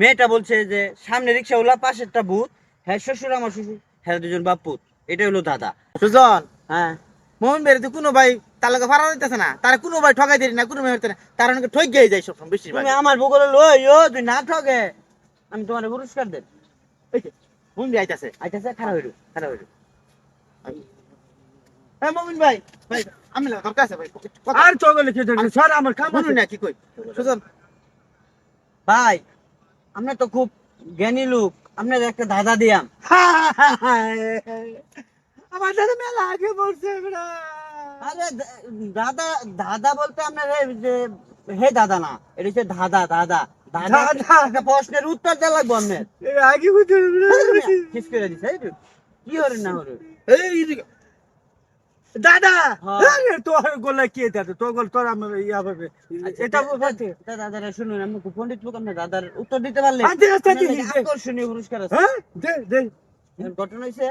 মেয়েটা বলছে যে সামনে রিক্সাওয়ালা পাশেরটা ভূত। হ্যাঁ শ্বশুর আমার শ্বশুর। হ্যাঁ দুজন বাপ পুত। এটা হলো দাদা। সুজন হ্যাঁ মোহন বের তো কোনো ভাই তার লগে ফারা দিতেছে না। তার কোনো ভাই ঠকাই দিই না কোনো ভাই না। তার অনেকে ঠক গিয়ে যায় সবসময় বেশি তুমি আমার বগলে লই ও তুই না ঠকে আমি তোমার পুরস্কার দেব। মোহন ভাই আইতাছে। আইতাছে খারাপ হইল খারাপ হইল। হ্যাঁ মোমিন ভাই ভাই আমি লাগা দরকার আছে ভাই আর চগলে খেতে স্যার আমার কাম না কি কই? সুজন। ভাই আপনি তো খুব জ্ঞানী লোক আপনার একটা দাদা দিয়াম। আমার দাদা মেলা আগে বলছে আরে দাদা দাদা বলতে আপনার যে হে দাদা না এটা হচ্ছে দাদা দাদা। দাদা। প্রশ্নের উত্তর দেওয়া লাগবো আপনার। আগে কিস করে দিছে। কি হরে না হরে এই দাদা হ্যাঁ। আরে তোর গলা কে দাদা? তোর গল তোর আমার ইয়া হবে। এটা বলতে তা শুনুন আমি পণ্ডিত লোক আপনার দাদার উত্তর দিতে পারলে আচ্ছা, আচ্ছা, দিদি। আকর্ষণীয় পুরস্কার আছে। হ্যাঁ দে দে। ঘটনা হয়েছে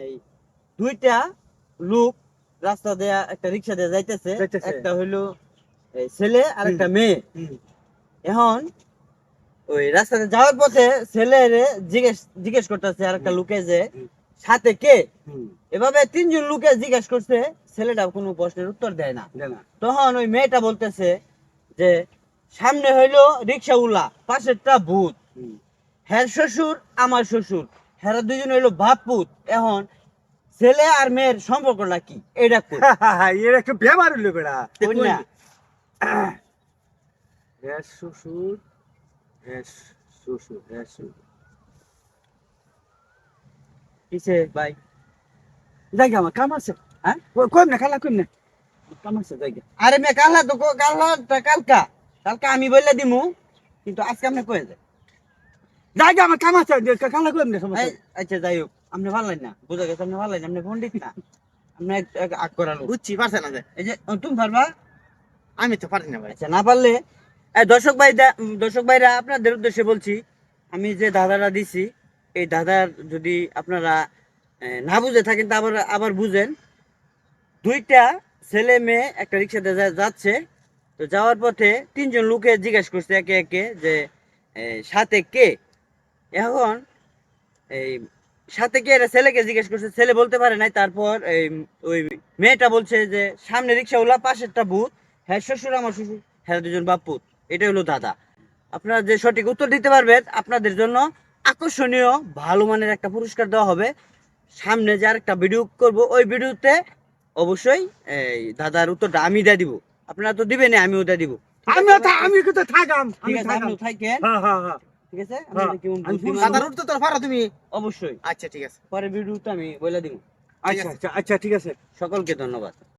এই দুইটা লোক রাস্তা দেয়া একটা রিক্সা দিয়ে যাইতেছে। একটা হইল ছেলে আর একটা মেয়ে। এখন ওই রাস্তাতে যাওয়ার পথে ছেলেরে জিজ্ঞেস জিজ্ঞেস করতেছে আর একটা লোকে যে সাথে কে? এভাবে তিনজন লোকে জিজ্ঞেস করছে ছেলেটা কোনো প্রশ্নের উত্তর দেয় না। তখন ওই মেয়েটা বলতেছে যে সামনে হইল রিক্সাওয়ালা পাশেরটা ভূত। হ্যার শ্বশুর আমার শ্বশুর। হ্যারা দুজন হইল বাপ পুত এখন ছেলে আর মেয়ের সম্পর্কটা কি? এটা এর একটা ব্যবহার হইল বেড়া। না? হ্যাঁ শ্বশুর হ্যাঁ শ্বশুর হ্যাঁ শ্বশুর। কিসে ভাই জায়গা আমার কাম আছে হ্যাঁ? কম না খালা কম না কাম আছে জায়গা আরে মে কালহা তো কো- কালহাটা কালকা। কালকা আমি বললে দিমু কিন্তু আজকে আপনি কয়ে যায় জায়গা আমার কাম আছে খালা কম না আচ্ছা যাই হোক আপনি ভালো না বুঝা গেছে আপনি ভালো না আপনি পণ্ডিত না। আপনি এক- এক আগ করালো। বুঝছি পারছে না যে। এই যে তুমি পারবা? আমি তো পারি না ভাই। আচ্ছা না পারলে এই দর্শক ভাই দর্শক ভাইরা আপনাদের উদ্দেশ্যে বলছি আমি যে দাদারা দিছি এই দাদার যদি আপনারা না বুঝে থাকেন, তা আবার আবার বুঝেন। দুইটা ছেলে মেয়ে একটা রিক্সাতে যাচ্ছে। তো যাওয়ার পথে তিনজন লোকে জিজ্ঞেস করছে একে একে যে সাথে কে? এখন এই সাথে কে? এরা ছেলেকে জিজ্ঞেস করছে। ছেলে বলতে পারে নাই। তারপর এই ওই মেয়েটা বলছে যে, সামনে রিক্সাওয়ালা পাশেরটা ভূত। হ্যাঁ শ্বশুর আমার শ্বশুর। হ্যাঁ দুজন বাপ পুত। এটা হলো দাদা। আপনারা যে সঠিক উত্তর দিতে পারবেন আপনাদের জন্য আকর্ষণীয় ভালো মানের একটা পুরস্কার দেওয়া হবে। সামনে যে আরেকটা ভিডিও করব ওই ভিডিওতে অবশ্যই এই দাদার উত্তরটা আমি দিয়ে দিব। আপনারা তো দিবেন আমিও দিয়ে দিব। আমি তো- আমি কিন্তু থাকাম আমি ঠিক আছে থাকাম থাকেন হ্যাঁ হ্যাঁ হ্যাঁ। ঠিক আছে? আমি হ্যাঁ, আমি দাদার লোক, উঠতে তোর পারো তুমি। অবশ্যই। আচ্ছা ঠিক আছে। পরে ভিডিওতে আমি বলে দিব। আচ্ছা আচ্ছা আচ্ছা ঠিক আছে। সকলকে ধন্যবাদ।